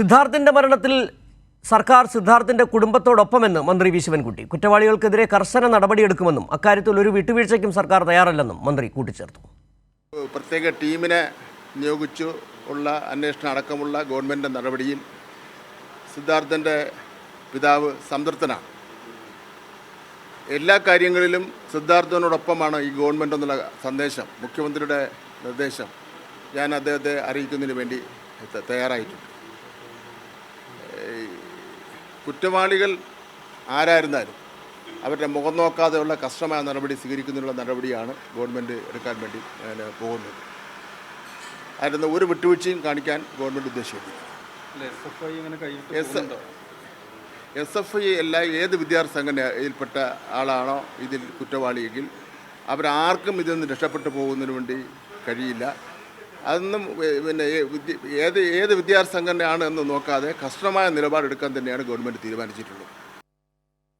സിദ്ധാർത്ഥിന്റെ മരണത്തിൽ സർക്കാർ സിദ്ധാർത്ഥിന്റെ കുടുംബത്തോടൊപ്പമെന്ന് മന്ത്രി വി. ശിവൻകുട്ടി. കുറ്റവാളികൾക്കെതിരെ കർശന നടപടിയെടുക്കുമെന്നും അക്കാര്യത്തിൽ ഒരു വിട്ടുവീഴ്ചയ്ക്കും സർക്കാർ തയ്യാറല്ലെന്നും മന്ത്രി കൂട്ടിച്ചേർത്തു. പ്രത്യേക ടീമിനെ നിയോഗിച്ചു ഉള്ള അന്വേഷണം അടക്കമുള്ള ഗവൺമെന്റ് നടപടിയിൽ സിദ്ധാർത്ഥന്റെ പിതാവ് സംതൃപ്തനാണ്. എല്ലാ കാര്യങ്ങളിലും സിദ്ധാർത്ഥനോടൊപ്പമാണ് ഈ ഗവൺമെന്റ് എന്നുള്ള സന്ദേശം മുഖ്യമന്ത്രിയുടെ നിർദ്ദേശം ഞാൻ അദ്ദേഹത്തെ അറിയിക്കുന്നതിന് വേണ്ടി തയ്യാറായിട്ടുണ്ട്. കുറ്റവാളികൾ ആരായിരുന്നാലും അവരുടെ മുഖം നോക്കാതെയുള്ള കഷ്ടമായ നടപടി സ്വീകരിക്കുന്നതിനുള്ള നടപടിയാണ് ഗവൺമെന്റ് എടുക്കാൻ വേണ്ടി പോകുന്നത്. അതിന് ഒരു വിട്ടുവീഴ്ചയും കാണിക്കാൻ ഗവൺമെന്റ് ഉദ്ദേശിക്കുന്നു എസ് എസ് എഫ് ഐ അല്ല ഏത് വിദ്യാർത്ഥി സംഘടനയിൽപ്പെട്ട ആളാണോ ഇതിൽ കുറ്റവാളിയെങ്കിൽ അവരാർക്കും ഇതിൽ നിന്ന് രക്ഷപ്പെട്ടു പോകുന്നതിന് വേണ്ടി കഴിയില്ല. അതൊന്നും പിന്നെ ഏത് ഏത് വിദ്യാർത്ഥി സംഘടനയാണ് എന്ന് നോക്കാതെ കഷ്ടമായ നിലപാടെടുക്കാൻ തന്നെയാണ് ഗവൺമെന്റ് തീരുമാനിച്ചിട്ടുള്ളത്.